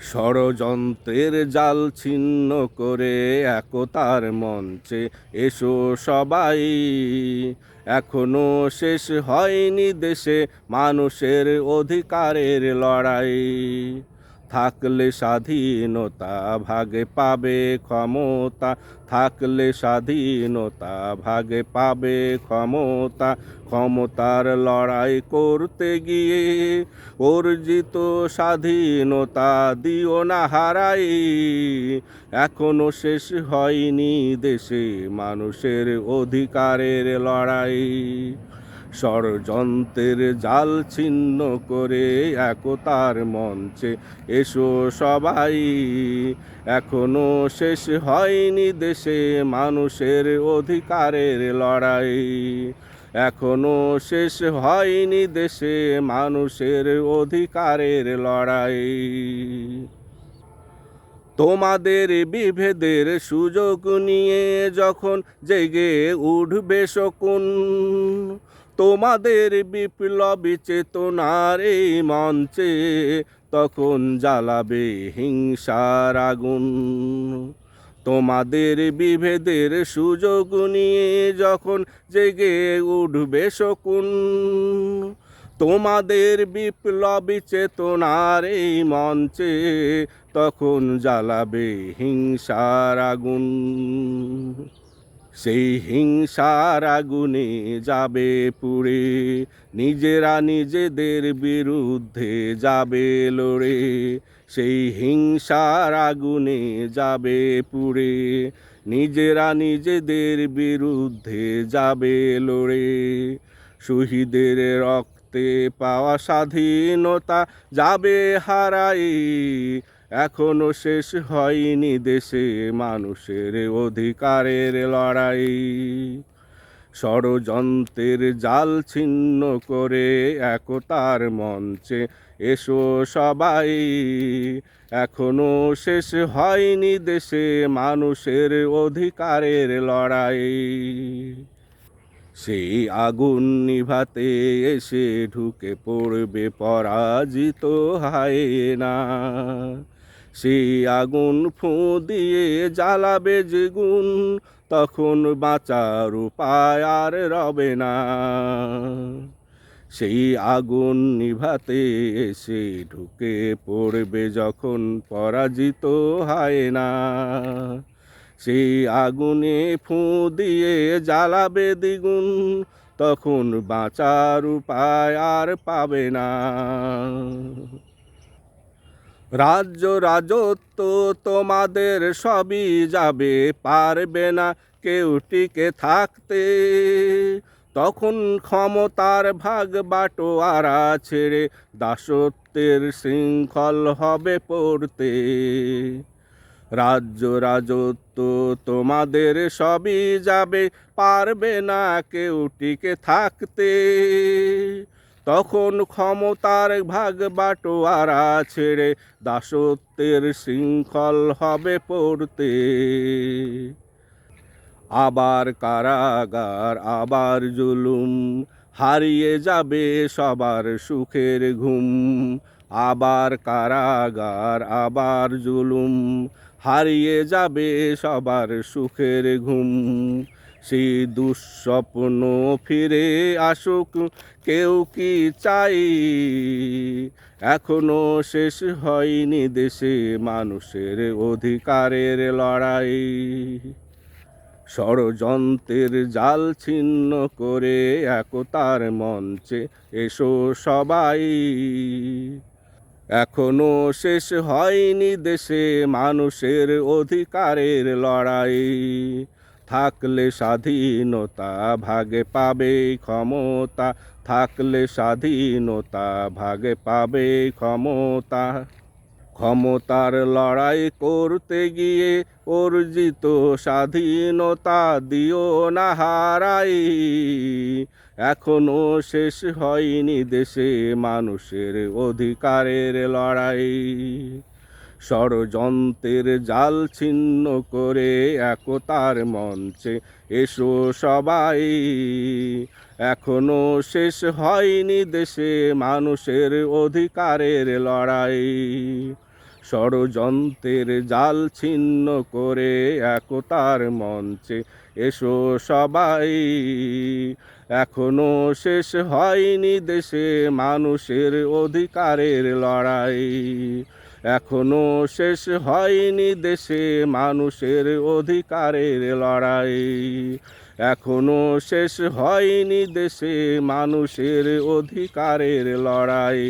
ষড়যন্ত্রের জাল ছিন্ন করে একতার মঞ্চে এসো সবাই। এখনও শেষ হয়নি দেশে মানুষের অধিকারের লড়াই। থাকলে স্বাধীনতা ভাগে পাবে ক্ষমতা, থাকলে স্বাধীনতা ভাগে পাবে ক্ষমতা, ক্ষমতার লড়াই করতে গিয়ে অর্জিত স্বাধীনতা দিও না হারাই। এখনও শেষ হয়নি দেশে মানুষের অধিকারের লড়াই। ষড়যন্ত্রের জাল ছিন্ন করে একতার মঞ্চে এসো সবাই। এখনও শেষ হয়নি দেশে মানুষের অধিকারের লড়াই। এখনও শেষ হয়নি দেশে মানুষের অধিকারের লড়াই। তোমাদের বিভেদের সুযোগ নিয়ে যখন জেগে উঠবে শকুন তোমাদের বিপ্লবী চেতনার এই মঞ্চে তখন জ্বালাবে হিংসার আগুন। তোমাদের বিভেদের সুযোগ নিয়ে যখন জেগে উঠবে শকুন, তোমাদের বিপ্লবী চেতনার এই মঞ্চে তখন জ্বালাবে হিংসার আগুন। সেই হিংসার আগুনে যাবে পুড়ে, নিজেরা নিজেদের বিরুদ্ধে যাবে লড়ে, সেই হিংসার আগুনে যাবে পুড়ে, নিজেরা নিজেদের বিরুদ্ধে যাবে লড়ে। শহীদের রক্তে পাওয়া স্বাধীনতা যাবে হারাই এখনও শেষ হয়নি দেশে মানুষের অধিকারের লড়াই। ষড়যন্ত্রের জাল ছিন্ন করে একতার মঞ্চে এসো সবাই। এখনও শেষ হয়নি দেশে মানুষের অধিকারের লড়াই। সেই আগুন নিভাতে এসে ঢুকে পড়বে পরাজিত হায় না সেই আগুন ফু দিয়ে জ্বালাবে যেগুন তখন বাঁচার উপায় আর রবে না। সেই আগুন নিভাতে এসে ঢুকে পড়বে যখন পরাজিত হয় না। সেই আগুনে ফু দিয়ে জ্বালাবে দ্বিগুণ, তখন বাঁচার উপায় আর পাবে না। রাজ্য রাজত্ব তোমাদের সবই যাবে, পারবে না কেউ টিকে থাকতে। তখন ক্ষমতার ভাগ বাটোয়ারা ছেড়ে দাসত্বের শৃঙ্খল হবে পড়তে। রাজ্য রাজত্ব তোমাদের সবই যাবে, পারবে না কেউ টিকে থাকতে। তখন ক্ষমতার ভাগ বাটোয়ারা ছেড়ে দাসত্বের শৃঙ্খল হবে পড়তে। আবার কারাগার, আবার জুলুম, হারিয়ে যাবে সবার সুখের ঘুম। আবার কারাগার, আবার জুলুম, হারিয়ে যাবে সবার সুখের ঘুম। সেই দুঃস্বপ্ন ফিরে আসুক, কেউ কি চাই? এখনও শেষ হয়নি দেশে মানুষের অধিকারের লড়াই। ষড়যন্ত্রের জাল ছিন্ন করে একতার মঞ্চে এসো সবাই। এখনও শেষ হয়নি দেশে মানুষের অধিকারের লড়াই। থাকলে স্বাধীনতা, ভাগে পাবে ক্ষমতা। থাকলে স্বাধীনতা, ভাগে পাবে ক্ষমতা। ক্ষমতার লড়াই করতে গিয়ে অর্জিত স্বাধীনতা দিও না হারাই। এখনও শেষ হয়নি দেশে মানুষের অধিকারের লড়াই। ষড়যন্ত্রের জাল ছিন্ন করে একতার মঞ্চে এসো সবাই। এখনও শেষ হয়নি দেশে মানুষের অধিকারের লড়াই। ষড়যন্ত্রের জাল ছিন্ন করে একতার মঞ্চে এসো সবাই। এখনও শেষ হয়নি দেশে মানুষের অধিকারের লড়াই। এখনও শেষ হয়নি দেশে মানুষের অধিকারের লড়াই। এখনও শেষ হয়নি দেশে মানুষের অধিকারের লড়াই।